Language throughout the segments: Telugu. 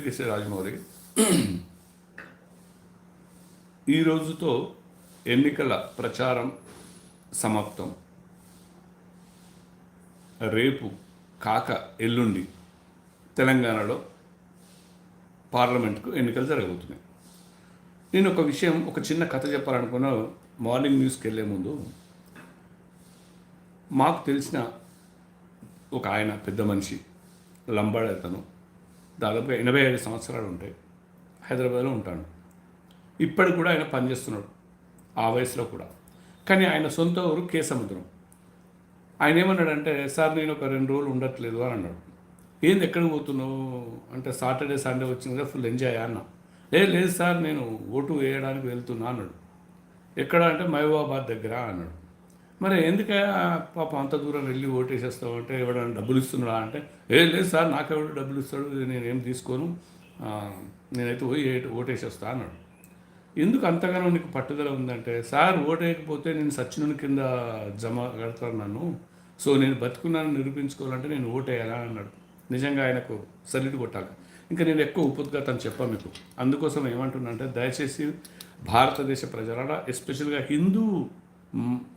కేసీ రాజమౌళి. ఈ రోజుతో ఎన్నికల ప్రచారం సమాప్తం. రేపు కాక ఎల్లుండి తెలంగాణలో పార్లమెంట్కు ఎన్నికలు జరగబోతున్నాయి. నేను ఒక విషయం ఒక చిన్న కథ చెప్పాలనుకున్నా మార్నింగ్ న్యూస్కి వెళ్ళే ముందు మాకు తెలిసిన ఒక ఆయన పెద్ద మనిషి లంబాడతను దాదాపుగా ఎనభై ఐదు సంవత్సరాలు ఉంటాయి హైదరాబాద్లో ఉంటాడు. ఇప్పటికి కూడా ఆయన పనిచేస్తున్నాడు ఆ వయసులో కూడా. కానీ ఆయన సొంత ఊరు కేసముద్రం ఆయన ఏమన్నాడంటే సార్ నేను ఒక రెండు రోజులు ఉండట్లేదు అని అన్నాడు. ఏంది ఎక్కడికి పోతున్నావు? అంటే సాటర్డే సండే వచ్చింది కదా ఫుల్ ఎంజాయ్ అన్న. లేదు లేదు సార్ నేను ఓటు వేయడానికి వెళ్తున్నా అన్నాడు. ఎక్కడ అంటే మహబూబాబాద్ దగ్గర అన్నాడు. మరి ఎందుక పాప అంత దూరం వెళ్ళి ఓటేసేస్తావు అంటే ఎవడైనా డబ్బులు ఇస్తున్నాడా అంటే ఏ లేదు సార్ నాకెవడు డబ్బులు ఇస్తాడు నేనేం తీసుకోను. నేనైతే పోయి ఓటేసేస్తా అన్నాడు. ఎందుకు అంతగానో నీకు పట్టుదల ఉందంటే సార్ ఓటేయకపోతే నేను సచ్చినుని కింద జమ కడతాను నన్ను. సో నేను బతుకున్నాను నిరూపించుకోవాలంటే నేను ఓటేయాలా అన్నాడు. నిజంగా ఆయనకు సల్లిటి కొట్టాలి. ఇంకా నేను ఎక్కువ ఉపద్ఘాతం చెప్పాను మీకు. అందుకోసం ఏమంటున్నా అంటే దయచేసి భారతదేశ ప్రజలారా ఎస్పెషల్గా హిందూ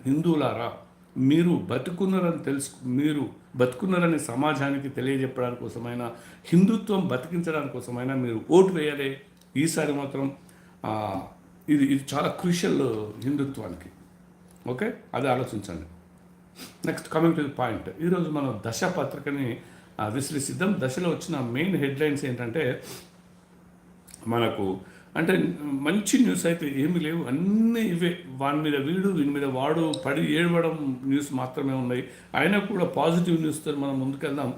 హిందువులారా మీరు బతుకున్నారని తెలుసు మీరు బతుకున్నారని సమాజానికి తెలియజెప్పడానికి కోసమైనా హిందుత్వం బతికించడానికి కోసమైనా మీరు ఓటు వేయాలి ఈసారి మాత్రం ఇది ఇది చాలా క్రూషియల్ హిందుత్వానికి. ఓకే? అది ఆలోచించండి. Next coming to the point. ఈరోజు మనం దశ పత్రికని విశ్లేషిద్దాం. దశలో వచ్చిన మెయిన్ హెడ్లైన్స్ ఏంటంటే మనకు అంటే మంచి న్యూస్ అయితే ఏమీ లేవు. అన్నీ ఇవే. వాని మీద వీడు వీని మీద వాడు పడి ఏడవడం న్యూస్ మాత్రమే ఉన్నాయి. అయినా కూడా పాజిటివ్ న్యూస్తో మనం ముందుకెళ్దాం.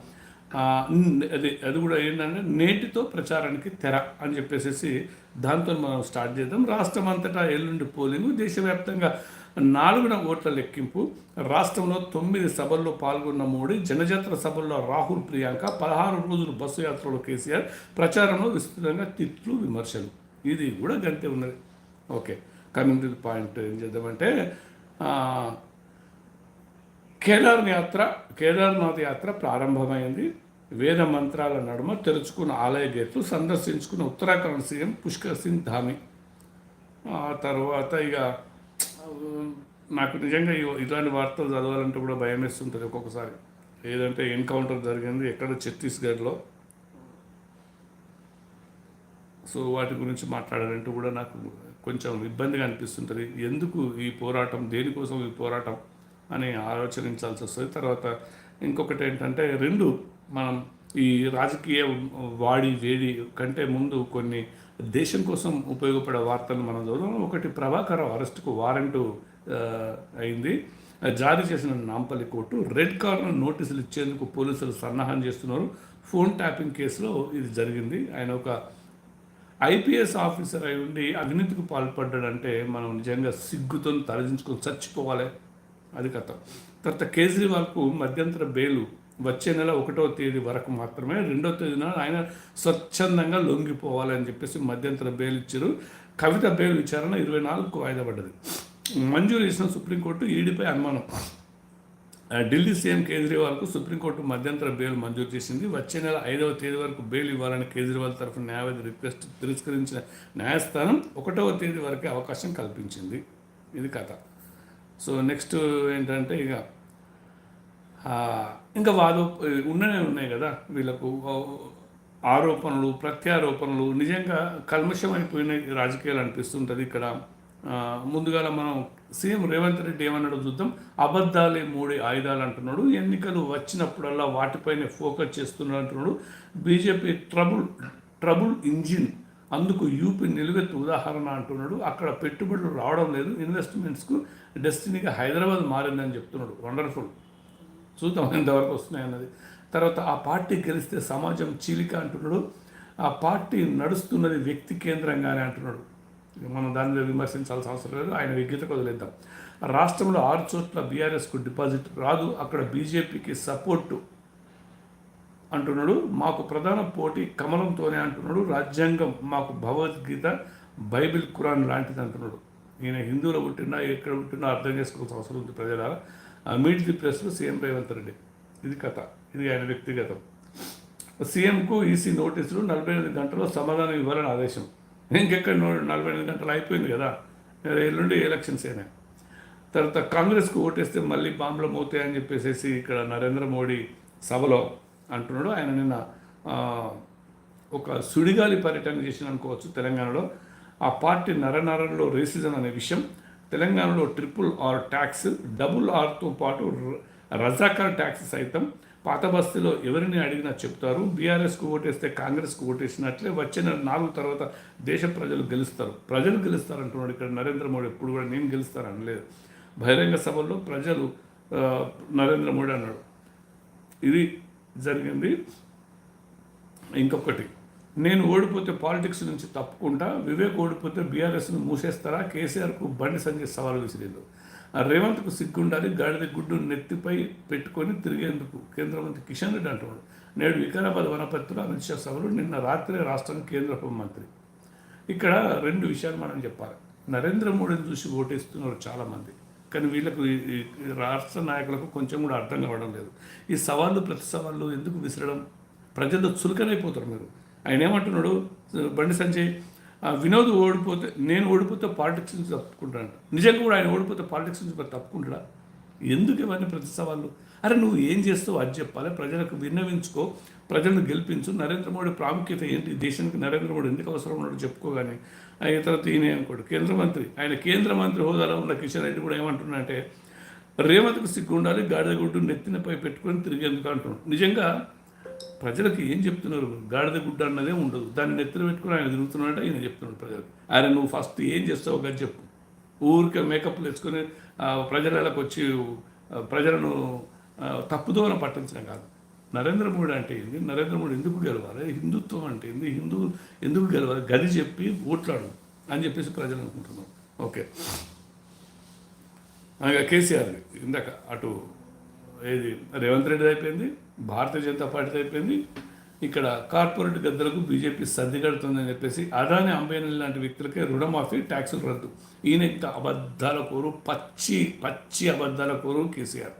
అది అది కూడా ఏంటంటే నేటితో ప్రచారానికి తెర అని చెప్పేసి దాంతో మనం స్టార్ట్ చేద్దాం. రాష్ట్రం అంతటా ఎల్లుండి పోలింగ్. దేశవ్యాప్తంగా నాలుగున ఓట్ల లెక్కింపు. రాష్ట్రంలో తొమ్మిది సభల్లో పాల్గొన్న మోడీ జనజాతర సభల్లో రాహుల్ ప్రియాంక పదహారు రోజులు బస్సు యాత్రలో కేసీఆర్ ప్రచారంలో విస్తృతంగా తిట్లు విమర్శలు. ఇది కూడా గంతే ఉన్నది. Okay. Coming to the point ఏం చేద్దామంటే కేదార్ యాత్ర కేదార్నాథ్ యాత్ర ప్రారంభమైంది. వేద మంత్రాల నడుమ తెరుచుకున్న ఆలయ గేట్లు సందర్శించుకున్న ఉత్తరాఖండ్ సీఎం పుష్కర్ సింగ్ ధామి. ఆ తర్వాత ఇక నాకు నిజంగా ఇలాంటి వార్తలు చదవాలంటే కూడా భయం వేస్తుంటుంది ఒక్కొక్కసారి. ఏదంటే ఎన్కౌంటర్ జరిగింది ఎక్కడ? ఛత్తీస్గఢ్లో. సో వాటి గురించి మాట్లాడాలంటే కూడా నాకు కొంచెం ఇబ్బందిగా అనిపిస్తుంటుంది. ఎందుకు ఈ పోరాటం? దేనికోసం ఈ పోరాటం? అని ఆలోచించాల్సి వస్తుంది. తర్వాత ఇంకొకటి ఏంటంటే రెండు మనం ఈ రాజకీయ వాడి వేడి కంటే ముందు కొన్ని దేశం కోసం ఉపయోగపడే వార్తలు మనం చదువుదాం. ఒకటి ప్రభాకర్ అరెస్టుకు వారెంట్ అయింది. జారీ చేసిన నాంపల్లి కోర్టు రెడ్ కార్నర్ నోటీసులు ఇచ్చేందుకు పోలీసులు సన్నాహం చేస్తున్నారు. ఫోన్ ట్యాపింగ్ కేసులో ఇది జరిగింది. ఆయన ఒక ఐపీఎస్ ఆఫీసర్ అయి ఉండి అవినీతికి పాల్పడ్డాడంటే మనం నిజంగా సిగ్గుతో తలదించుకొని చచ్చిపోవాలి. అది కథ. తర్వాత కేజ్రీవాల్కు మధ్యంతర బెయిలు వచ్చే నెల ఒకటో తేదీ వరకు మాత్రమే రెండో తేదీన ఆయన స్వచ్ఛందంగా లొంగిపోవాలని చెప్పేసి మధ్యంతర బెయిల్ ఇచ్చారు. కవిత బెయిల్ విచారణ ఇరవై నాలుగుకు వాయిదా పడ్డది. మంజూరు చేసిన సుప్రీంకోర్టు ఈడీపై అనుమానం. ఢిల్లీ సీఎం కేజ్రీవాల్కు సుప్రీంకోర్టు మధ్యంతర బెయిల్ మంజూరు చేసింది. వచ్చే నెల ఐదవ తేదీ వరకు బెయిల్ ఇవ్వాలని కేజ్రీవాల్ తరఫున న్యాయవాది రిక్వెస్ట్ తిరస్కరించిన న్యాయస్థానం ఒకటవ తేదీ వరకే అవకాశం కల్పించింది. ఇది కథ. సో నెక్స్ట్ ఏంటంటే ఇక ఇంకా వాదో ఉన్ననే ఉన్నాయి కదా వీళ్ళకు ఆరోపణలు ప్రత్యారోపణలు. నిజంగా కల్మషం అయిపోయిన రాజకీయాలు అనిపిస్తుంటుంది ఇక్కడ. ముందుగా మనం సీఎం రేవంత్ రెడ్డి ఏమన్నాడో చూద్దాం. అబద్ధాలే మూడే ఆయుధాలు అంటున్నాడు. ఎన్నికలు వచ్చినప్పుడల్లా వాటిపైనే ఫోకస్ చేస్తున్నాడు అంటున్నాడు. బీజేపీ ట్రబుల్ ట్రబుల్ ఇంజిన్ అందుకు యూపీ నిలువెత్తు ఉదాహరణ అంటున్నాడు. అక్కడ పెట్టుబడులు రావడం లేదు. ఇన్వెస్ట్మెంట్స్కు డెస్టినీగా హైదరాబాద్ మారిందని చెప్తున్నాడు. వండర్ఫుల్. చూద్దాం ఎంతవరకు వస్తున్నాయి అన్నది. తర్వాత ఆ పార్టీ గెలిస్తే సమాజం చీలిక అంటున్నాడు. ఆ పార్టీ నడుస్తున్నది వ్యక్తి కేంద్రంగానే అంటున్నాడు. మనం దాని మీద విమర్శించాల్సిన అవసరం లేదు. ఆయన విజ్ఞతకు వదిలేద్దాం. రాష్ట్రంలో ఆరు చోట్ల బీఆర్ఎస్కు డిపాజిట్ రాదు. అక్కడ బీజేపీకి సపోర్టు అంటున్నాడు. మాకు ప్రధాన పోటీ కమలంతోనే అంటున్నాడు. రాజ్యాంగం మాకు భగవద్గీత బైబిల్ ఖురాన్ లాంటిది అంటున్నాడు. ఈయన హిందువులు పుట్టినా ఎక్కడ పుట్టినా అర్థం చేసుకోవాల్సిన అవసరం ఉంది ప్రజల మీట్ ది ప్రెస్లో సీఎం రేవంత్ రెడ్డి. ఇది కథ. ఇది ఆయన వ్యక్తిగతం. సీఎంకు ఈసీ నోటీసులు నలభై ఎనిమిది గంటల్లో సమాధానం ఇవ్వాలని ఆదేశం. ఇంకెక్కడ నో- నలభై ఎనిమిది గంటలు అయిపోయింది కదా. ఎల్లుండి ఎలక్షన్స్ అయినా తర్వాత కాంగ్రెస్కు ఓటేస్తే మళ్ళీ బాంబులు మోతాయని చెప్పేసి ఇక్కడ నరేంద్ర మోడీ సభలో అంటున్నాడు. ఆయన నిన్న ఒక సుడిగాలి పర్యటన చేసిన అనుకోవచ్చు తెలంగాణలో. ఆ పార్టీ నరనరంలో రేసిజం అనే విషయం. తెలంగాణలో ట్రిపుల్ ఆర్ ట్యాక్స్ డబుల్ ఆర్తో పాటు రజాకర్ రజాకార్ ట్యాక్స్ సైతం. పాత బస్తీలో ఎవరిని అడిగినా చెప్తారు. బీఆర్ఎస్కు ఓటేస్తే కాంగ్రెస్కు ఓటేసినట్లే వచ్చిన నాలుగు తర్వాత దేశ ప్రజలు గెలుస్తారు. ప్రజలు గెలుస్తారు అంటున్నాడు ఇక్కడ నరేంద్ర మోడీ. ఎప్పుడు కూడా నేను గెలుస్తాను అనలేదు. బహిరంగ సభల్లో ప్రజలు నరేంద్ర మోడీ అన్నాడు. ఇది జరిగింది. ఇంకొకటి నేను ఓడిపోతే పాలిటిక్స్ నుంచి తప్పుకుంటా వివేక్ ఓడిపోతే బీఆర్ఎస్ను మూసేస్తారా కేసీఆర్కు బండి సంజయ్ సవాల్ విసిరేదు ఆ రేవంత్కు సిగ్గుండాలి గాడిద గుడ్డు నెత్తిపై పెట్టుకొని తిరిగేందుకు కేంద్ర మంత్రి కిషన్ రెడ్డి అంటున్నాడు. నేడు వికారాబాద్ వనపర్తిలో అమిత్ షా సభలు నిన్న రాత్రి రాష్ట్రానికి కేంద్ర హోంమంత్రి ఇక్కడ రెండు విషయాలు మనం చెప్పాలి. నరేంద్ర మోడీని చూసి ఓటేస్తున్నారు చాలామంది. కానీ వీళ్ళకు ఈ- రాష్ట్ర నాయకులకు కొంచెం కూడా అర్థం కావడం లేదు. ఈ సవాళ్ళు ప్రతి సవాళ్ళు ఎందుకు విసరడం? ప్రజలు చులకనైపోతారు మీరు. ఆయన ఏమంటున్నాడు? బండి సంజయ్ వినోద్ ఓడిపోతే నేను ఓడిపోతే పాలిటిక్స్ నుంచి తప్పుకుంటాను నిజంగా కూడా ఆయన ఓడిపోతే పాలిటిక్స్ నుంచి తప్పుకుంటాడా? ఎందుకు ఇవన్నీ ప్రతి సవాళ్ళు అరే నువ్వు ఏం చేస్తావు అది చెప్పాలి. ప్రజలకు విన్నవించుకో ప్రజలను గెలిపించు. నరేంద్ర మోడీ ప్రాముఖ్యత ఏంటి? దేశానికి నరేంద్ర మోడీ ఎందుకు అవసరం ఉన్నాడు చెప్పుకోగానే ఆయన తర్వాత ఈయన అనుకోడు. కేంద్ర మంత్రి ఆయన కేంద్ర మంత్రి హోదాలో ఉన్న కిషన్ రెడ్డి కూడా ఏమంటున్నాడంటే రేవంత్కు సిగ్గు ఉండాలి గాడిద గుడ్డు నెత్తినపై పెట్టుకొని తిరిగేందుకు అంటున్నాడు. నిజంగా ప్రజలకు ఏం చెప్తున్నారు? గాడిద గుడ్డ అన్నదే ఉండదు. దాన్ని నెత్తిన పెట్టుకుని ఆయన తిరుగుతున్నాడంటే ఆయన చెప్తున్నాడు ప్రజలకు. ఆయన నువ్వు ఫస్ట్ ఏం చేస్తావు కానీ చెప్పు. ఊరికే మేకప్లు వేసుకొని ప్రజలకు వచ్చి ప్రజలను తప్పుదోవన పట్టించడం కాదు. నరేంద్ర మోడీ అంటే ఏంది? నరేంద్ర మోడీ ఎందుకు గెలవాలి? హిందుత్వం అంటే ఏంది? హిందూ ఎందుకు గెలవాలి? గది చెప్పి ఓట్లాడు అని చెప్పేసి ప్రజలు అనుకుంటున్నారు. ఓకే. అలాగే కేసీఆర్ ఇందాక అటు ఏది? రేవంత్ రెడ్డి అయిపోయింది. భారతీయ జనతా పార్టీ అయిపోయింది. ఇక్కడ కార్పొరేట్ గద్దలకు బీజేపీ సర్ది కడుతుందని చెప్పేసి అదాని అంబానీ లాంటి వ్యక్తులకే రుణమాఫీ ట్యాక్సులు రద్దు. ఈయన ఇంత అబద్ధాల కోరు పచ్చి పచ్చి అబద్ధాల కోరు కేసీఆర్.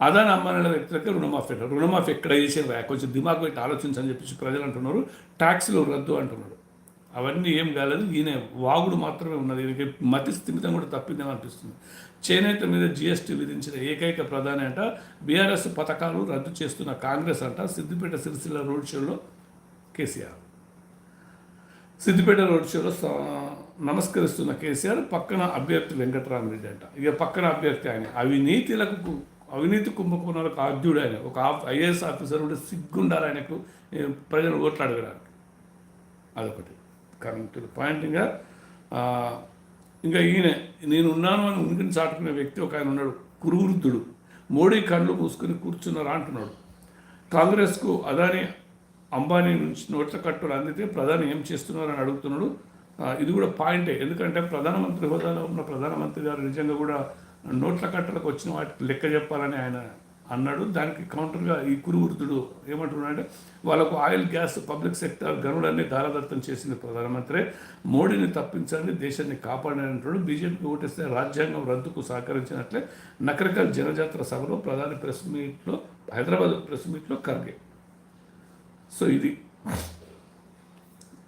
అదాని అంబానీల వ్యక్తులకే రుణమాఫీ రుణమాఫీ ఎక్కడ చేసేవా కొంచెం దిమాగ్ పెట్టి ఆలోచించని చెప్పేసి ప్రజలు అంటున్నారు. ట్యాక్సులు రద్దు అంటున్నారు. అవన్నీ ఏం కాలేదు. ఈయన వాగుడు మాత్రమే ఉన్నది. ఈయనకి మతి స్థిమితం కూడా తప్పిందేమో అనిపిస్తుంది. చేనేత మీద జీఎస్టీ విధించిన ఏకైక ప్రధాని అంట బీఆర్ఎస్ పథకాలు రద్దు చేస్తున్న కాంగ్రెస్ అంట సిద్దిపేట సిరిసిల్ల రోడ్ షోలో కేసీఆర్. సిద్దిపేట రోడ్ షోలో స- నమస్కరిస్తున్న కేసీఆర్ పక్కన అభ్యర్థి వెంకటరామరెడ్డి అంట. ఇక పక్కన అభ్యర్థి ఆయన. అవినీతిలకు అవినీతి కుంభకోణాలకు ఆద్యుడు ఆయన. ఒక ఐఏఎస్ ఆఫీసర్ ఉంటే సిగ్గుండాలి ఆయనకు ప్రజలు ఓట్లు అడగడానికి. అదొకటి. కరెంట్ పాయింట్ ఇంకా ఈయన నేను ఉన్నాను అని ఉనికిని చాటుకునే వ్యక్తి ఒక ఆయన ఉన్నాడు కురువృద్ధుడు మోడీ కళ్ళు మూసుకొని కూర్చున్నారా అంటున్నాడు. కాంగ్రెస్కు అదాని అంబానీ నుంచి నోట్ల కట్టులు అందితే ప్రధాని ఏం చేస్తున్నారు అని అడుగుతున్నాడు ఇది కూడా పాయింటే. ఎందుకంటే ప్రధానమంత్రి హోదాలో ఉన్న ప్రధానమంత్రి గారు నిజంగా కూడా నోట్ల కట్టలకు వచ్చిన వాటికి లెక్క చెప్పాలని ఆయన అన్నాడు. దానికి కౌంటర్గా ఈ కురువృత్తుడు ఏమంటున్నాడంటే వాళ్ళకు ఆయిల్ గ్యాస్ పబ్లిక్ సెక్టర్ గనులన్నీ దారదత్తం చేసింది ప్రధానమంత్రి. మోడీని తప్పించండి దేశాన్ని కాపాడని అంటున్నాడు. బీజేపీకి ఓటేస్తే రాజ్యాంగం రద్దుకు సహకరించినట్లే నకరకల్ జనజాతర సభలో ప్రధాని ప్రెస్ మీట్లో హైదరాబాద్ ప్రెస్ మీట్లో ఖర్గే. సో ఇది.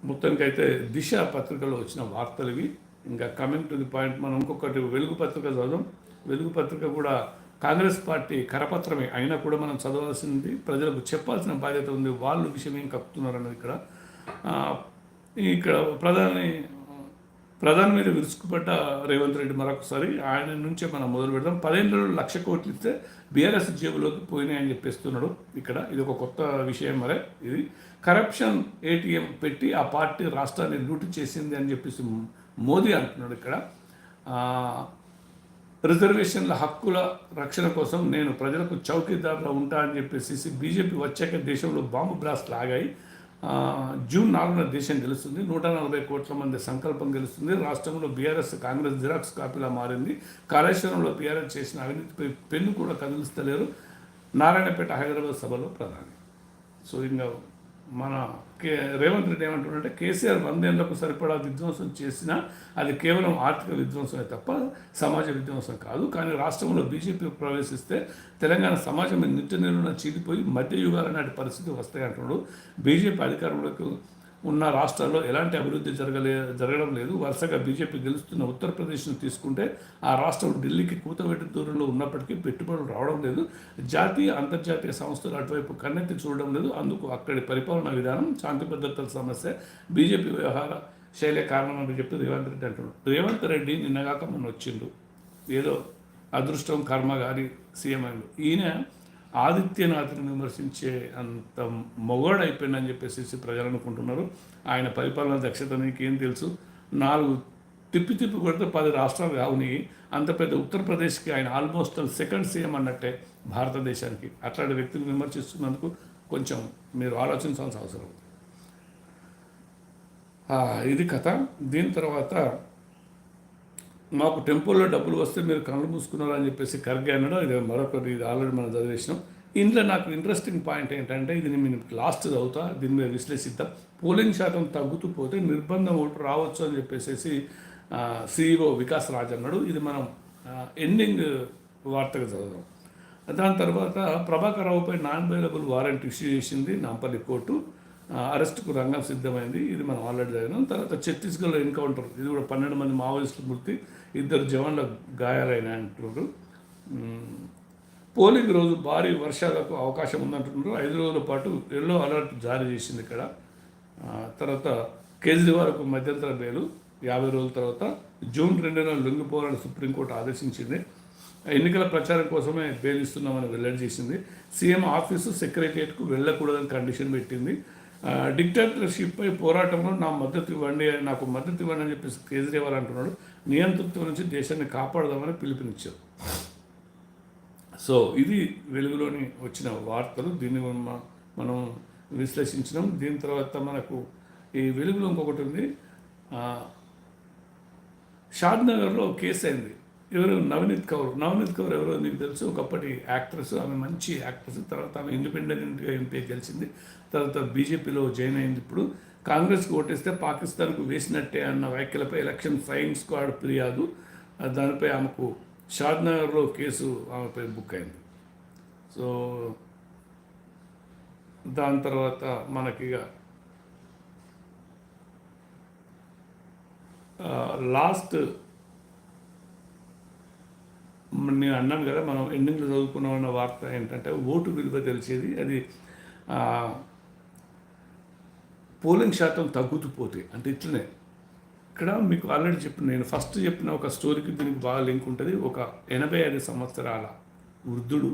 మొత్తానికైతే దిశ పత్రికలో వచ్చిన వార్తలు ఇవి. ఇంకా కమింగ్ టు ది పాయింట్ మనం ఇంకొకటి వెలుగు పత్రిక చదువు వెలుగు పత్రిక కూడా కాంగ్రెస్ పార్టీ కరపత్రమే అయినా కూడా మనం చదవాల్సింది ప్రజలకు చెప్పాల్సిన బాధ్యత ఉంది వాళ్ళు విషయం ఏం కప్పుతున్నారు అన్నది ఇక్కడ. ఇక్కడ ప్రధాని ప్రధాని మీద విరుచుకుపడ్డ రేవంత్ రెడ్డి మరొకసారి ఆయన నుంచే మనం మొదలు పెడదాం. పదిహేను లక్ష కోట్లు ఇస్తే బీఆర్ఎస్ జేబులోకి పోయినాయని చెప్పేస్తున్నాడు ఇక్కడ. ఇది ఒక కొత్త విషయం మరే. ఇది కరప్షన్ ఏటీఎం పెట్టి ఆ పార్టీ రాష్ట్రాన్ని లూటు చేసింది అని చెప్పేసి మోదీ అంటున్నాడు ఇక్కడ. రిజర్వేషన్ల హక్కుల రక్షణ కోసం నేను ప్రజలకు చౌకీదారులో ఉంటా అని చెప్పేసి బీజేపీ వచ్చాక దేశంలో బాంబు బ్లాస్ట్ లాగాయి. జూన్ నాలుగున దేశం గెలుస్తుంది. నూట నలభై కోట్ల మంది సంకల్పం గెలుస్తుంది. రాష్ట్రంలో బీఆర్ఎస్ కాంగ్రెస్ జిరాక్స్ కాపీలా మారింది. కాళేశ్వరంలో బీఆర్ఎస్ చేసిన అవినీతిపై పెన్ను కూడా కదిలిస్తలేరు. నారాయణపేట హైదరాబాద్ సభలో ప్రధాని. సో ఇంకా మన కే రేవంత్ రెడ్డి ఏమంటున్నారంటే కేసీఆర్ వందేళ్ళకు సరిపడా విధ్వంసం చేసినా అది కేవలం ఆర్థిక విధ్వంసమే తప్ప సమాజ విధ్వంసం కాదు. కానీ రాష్ట్రంలో బీజేపీ ప్రవేశిస్తే తెలంగాణ సమాజం నిత్య నిర్వహణ చీలిపోయి మధ్య యుగాల నాటి పరిస్థితి వస్తాయి అంటున్నాడు బీజేపీ అధికారంలోకి ఉన్న రాష్ట్రాల్లో ఎలాంటి అభివృద్ధి జరగలే జరగడం లేదు. వరుసగా బీజేపీ గెలుస్తున్న ఉత్తరప్రదేశ్ను తీసుకుంటే ఆ రాష్ట్రం ఢిల్లీకి కూతవేటి దూరంలో ఉన్నప్పటికీ పెట్టుబడులు రావడం లేదు. జాతీయ అంతర్జాతీయ సంస్థలు అటువైపు కన్నెత్తి చూడడం లేదు. అందుకు అక్కడి పరిపాలనా విధానం శాంతి భద్రతల సమస్య బీజేపీ వ్యవహార శైలే కారణమని చెప్పి రేవంత్ రెడ్డి అంటున్నాడు. రేవంత్ రెడ్డి నిన్నగాక మొన్న వచ్చిండు. ఏదో అదృష్టం కర్మ గారి సీఎం అయిండు. ఈయన ఆదిత్యనాథ్ని విమర్శించే అంత మొగోడు అయిపోయిందని చెప్పేసి ప్రజలు అనుకుంటున్నారు. ఆయన పరిపాలన దక్షత నీకేం తెలుసు? నాలుగు తిప్పి తిప్పి కొడితే పది రాష్ట్రాలు కావుని అంత పెద్ద ఉత్తరప్రదేశ్కి ఆయన ఆల్మోస్ట్ సెకండ్ సీఎం అన్నట్టే భారతదేశానికి. అట్లాంటి వ్యక్తిని విమర్శిస్తున్నందుకు కొంచెం మీరు ఆలోచించాల్సిన అవసరం ఇది కథ. దీని తర్వాత మాకు టెంపుల్లో డబ్బులు వస్తే మీరు కళ్ళు మూసుకున్నారు అని చెప్పేసి ఖర్గే అన్నాడు. ఇది మరొకటి ఇది ఆల్రెడీ మనం చదివేసినాం. ఇందులో నాకు ఇంట్రెస్టింగ్ పాయింట్ ఏంటంటే ఇది నేను లాస్ట్ చదువుతా దీని మీద విశ్లేషిద్దాం. పోలింగ్ శాతం తగ్గుతూ పోతే నిర్బంధం ఓటు రావచ్చు అని చెప్పేసి సిఇఓ వికాస్ రాజ్ అన్నాడు. ఇది మనం ఎండింగ్ వార్తగా చదువుదాం. దాని తర్వాత ప్రభాకర్ రావుపై నాన్ అవైలబుల్ వారెంట్ ఇష్యూ చేసింది నాంపల్లి కోర్టు. అరెస్టుకు రంగం సిద్ధమైంది. ఇది మనం ఆల్రెడీ చదివినాం తర్వాత ఛత్తీస్గఢ్లో ఎన్కౌంటర్ ఇది కూడా పన్నెండు మంది మావోయిస్టులు మృతి ఇద్దరు జవాన్ల గాయాలైన అంటున్నారు. పోలింగ్ రోజు భారీ వర్షాలకు అవకాశం ఉందంటున్నారు. ఐదు రోజుల పాటు ఎల్లో అలర్ట్ జారీ చేసింది ఇక్కడ. తర్వాత కేజ్రీవాల్కు మధ్యంతర బెయిలు యాభై రోజుల తర్వాత జూన్ రెండున లొంగిపోవాలని సుప్రీంకోర్టు ఆదేశించింది. ఎన్నికల ప్రచారం కోసమే బెయిల్ ఇస్తున్నామని వెల్లడి చేసింది. సీఎం ఆఫీసు సెక్రటరియట్కు వెళ్ళకూడదని కండిషన్ పెట్టింది. డిక్టేటర్షిప్పై పోరాటంలో నా మద్దతు ఇవ్వండి నాకు మద్దతు ఇవ్వండి అని చెప్పేసి కేజ్రీవాల్ అంటున్నాడు. నియంతృత్వం నుంచి దేశాన్ని కాపాడదామని పిలుపునిచ్చారు. సో ఇది వెలుగులోని వచ్చిన వార్తలు. దీన్ని మనం మనం విశ్లేషించినాం. దీని తర్వాత మనకు ఈ వెలుగులో ఇంకొకటి ఉంది. షాద్నగర్లో షాద్ నగర్లో కేసు అయింది. ఎవరు నవనీత్ కౌర్? నవనీత్ కౌర్ ఎవరో నీకు తెలుసు. ఒకప్పటి యాక్ట్రెస్ ఆమె మంచి యాక్ట్రెస్ తర్వాత ఆమె ఇండిపెండెంట్గా ఎంపీ గెలిచింది. తర్వాత బీజేపీలో జాయిన్ అయింది ఇప్పుడు. కాంగ్రెస్కి ఓటేస్తే పాకిస్తాన్కు వేసినట్టే అన్న వ్యాఖ్యలపై ఎలక్షన్ ఫ్లయింగ్ స్క్వాడ్ ఫిర్యాదు. దానిపై ఆమెకు షాద్నగర్లో కేసు ఆమెపై బుక్ అయింది. సో దాని తర్వాత మనకి లాస్ట్ నేను అన్నాను కదా మనం ఎండింగ్లో చదువుకున్నామన్న వార్త ఏంటంటే ఓటు విలువ తెలిసేది అది పోలింగ్ శాతం తగ్గుతూ పోతే అంటే ఇట్లనే. ఇక్కడ మీకు ఆల్రెడీ చెప్పిన నేను ఫస్ట్ చెప్పిన ఒక స్టోరీకి దీనికి బాగా లింక్ ఉంటుంది. ఒక ఎనభై ఐదు సంవత్సరాల వృద్ధుడు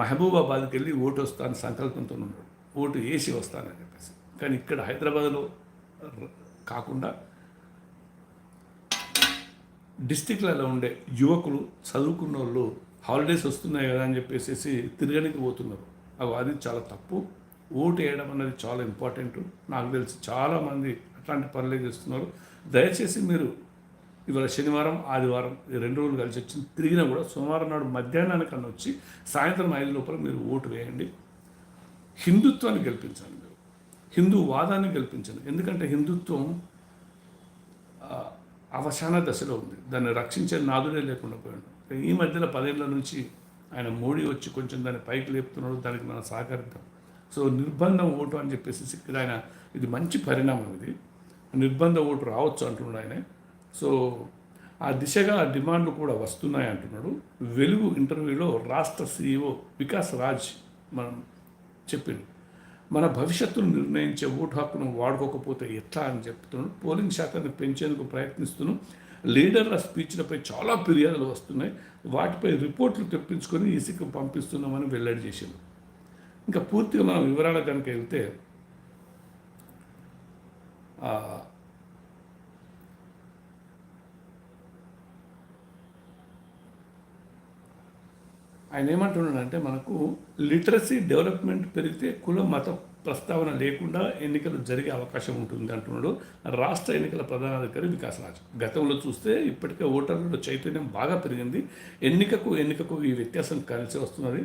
మహబూబాబాద్కి వెళ్ళి ఓటు వస్తాను సంకల్పంతో ఉన్నాడు. ఓటు వేసి వస్తానని చెప్పేసి. కానీ ఇక్కడ హైదరాబాద్లో కాకుండా డిస్టిక్లలో ఉండే యువకులు చదువుకున్న వాళ్ళు హాలిడేస్ వస్తున్నాయి కదా అని చెప్పేసి తిరగడానికి పోతున్నారు. అవి అది చాలా తప్పు. ఓటు వేయడం అనేది చాలా ఇంపార్టెంట్. నాకు తెలిసి చాలామంది అట్లాంటి పనులే చేస్తున్నారు? దయచేసి మీరు ఇవాళ శనివారం ఆదివారం ఈ రెండు రోజులు కలిసి వచ్చి తిరిగినా కూడా సోమవారం నాడు మధ్యాహ్నానికన్నా వచ్చి సాయంత్రం ఐదు లోపల మీరు ఓటు వేయండి. హిందుత్వాన్ని గెలిపించండి మీరు. హిందూ వాదాన్ని గెలిపించండి. ఎందుకంటే హిందుత్వం అవసాన దశలో ఉంది. దాన్ని రక్షించే నాదుడే లేకుండా పోయాడు. ఈ మధ్యలో పదేళ్ళ నుంచి ఆయన మోడీ వచ్చి కొంచెం దాన్ని పైకి లేపుతున్నాడు దానికి మనం సహకరిద్దాం. సో నిర్బంధం ఓటు అని చెప్పేసి ఇక్కడ ఆయన. ఇది మంచి పరిణామం ఇది. నిర్బంధ ఓటు రావచ్చు అంటున్నాడు ఆయన. సో ఆ దిశగా డిమాండ్లు కూడా వస్తున్నాయి అంటున్నాడు. వెలుగు ఇంటర్వ్యూలో రాష్ట్ర సీఈఓ వికాస్ రాజ్ మనం చెప్పింది. మన భవిష్యత్తును నిర్ణయించే ఓటు హక్కును వాడుకోకపోతే ఎట్లా అని చెప్తున్నాడు. పోలింగ్ శాతాన్ని పెంచేందుకు ప్రయత్నిస్తున్నాం లీడర్ల స్పీచ్లపై చాలా ఫిర్యాదులు వస్తున్నాయి. వాటిపై రిపోర్ట్లు తెప్పించుకొని ఈసీకి పంపిస్తున్నామని వెల్లడి చేసింది. ఇంకా పూర్తిగా మనం వివరాల కనుక వెళ్తే ఆయన ఏమంటున్నాడంటే మనకు లిటరసీ డెవలప్మెంట్ పెరిగితే కుల మత ప్రస్తావన లేకుండా ఎన్నికలు జరిగే అవకాశం ఉంటుంది అంటున్నాడు. రాష్ట్ర ఎన్నికల ప్రధానాధికారి వికాస్ రాజ్ గతంలో చూస్తే ఇప్పటికే ఓటర్లలో చైతన్యం బాగా పెరిగింది. ఎన్నికకు ఎన్నికకు ఈ వ్యత్యాసం కలిసి వస్తున్నది.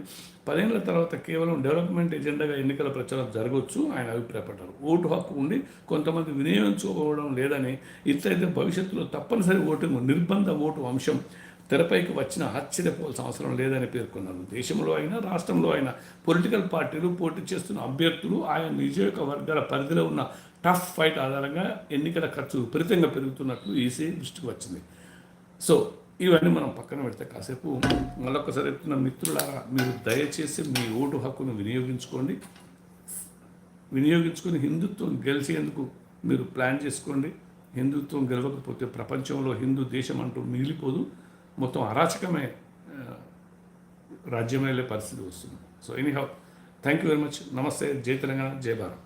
పదేళ్ళ తర్వాత కేవలం డెవలప్మెంట్ ఎజెండాగా ఎన్నికల ప్రచారం జరగవచ్చు ఆయన అభిప్రాయపడ్డారు. ఓటు హక్కు ఉండి కొంతమంది వినియోగించుకోవడం లేదని ఇట్లయితే భవిష్యత్తులో తప్పనిసరి ఓటింగ్ నిర్బంధ ఓటు అంశం తెరపైకి వచ్చిన ఆశ్చర్యపోవాల్సిన అవసరం లేదని పేర్కొన్నారు. దేశంలో అయినా రాష్ట్రంలో అయినా పొలిటికల్ పార్టీలు పోటీ చేస్తున్న అభ్యర్థులు ఆయా నియోజకవర్గాల పరిధిలో ఉన్న టఫ్ ఫైట్ ఆధారంగా ఎన్నికల ఖర్చు విపరీతంగా పెరుగుతున్నట్లు ఈసీ దృష్టికి వచ్చింది. సో ఇవన్నీ మనం పక్కన పెడితే కాసేపు మళ్ళొక్కసారి చెప్తున్న మిత్రులారా మీరు దయచేసి మీ ఓటు హక్కును వినియోగించుకోండి. వినియోగించుకొని హిందుత్వం గెలిచేందుకు మీరు ప్లాన్ చేసుకోండి. హిందుత్వం గెలవకపోతే ప్రపంచంలో హిందూ దేశం అంటూ మిగిలిపోదు. మొత్తం అరాచకమే ఆ, రాజ్యం వెళ్ళే పరిస్థితి వస్తుంది. So anyhow thank you very much నమస్తే జై తెలంగాణ జై భారత్